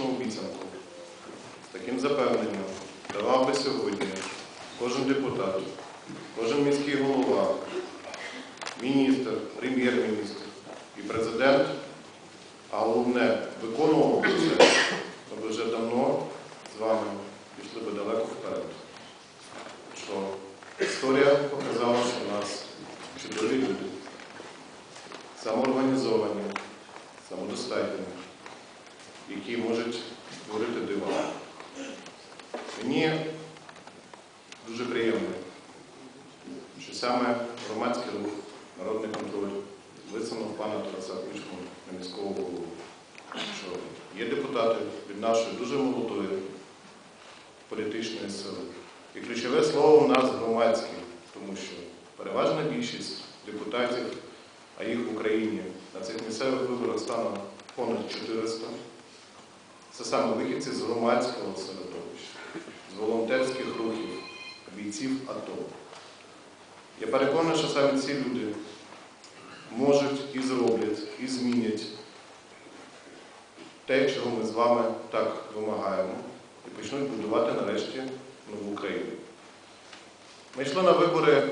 політичну обіцянку, з таким запевненням давав би сьогодні кожен депутат, кожен міський голова, міністр, прем'єр-міністр і президент, а головне виконував це, ми б вже давно з вами пішли би далеко вперед. Що історія показала, що у нас чудові люди, самоорганізовані, самодостатні, які можуть творити дива. Мені дуже приємно, що саме громадський рух, народний контроль висунув пана Тараса Кучму на міського голову. Що є депутати від нашої дуже молодої політичної сили. І ключове слово у нас громадське, тому що переважна більшість депутатів, а їх в Україні на цих місцевих виборах стане понад 400, це саме вихідці з громадського середовища, з волонтерських рухів, бійців АТО. Я переконаний, що саме ці люди можуть і зроблять, і змінять те, чого ми з вами так вимагаємо, і почнуть будувати нарешті нову Україну. Ми йшли на вибори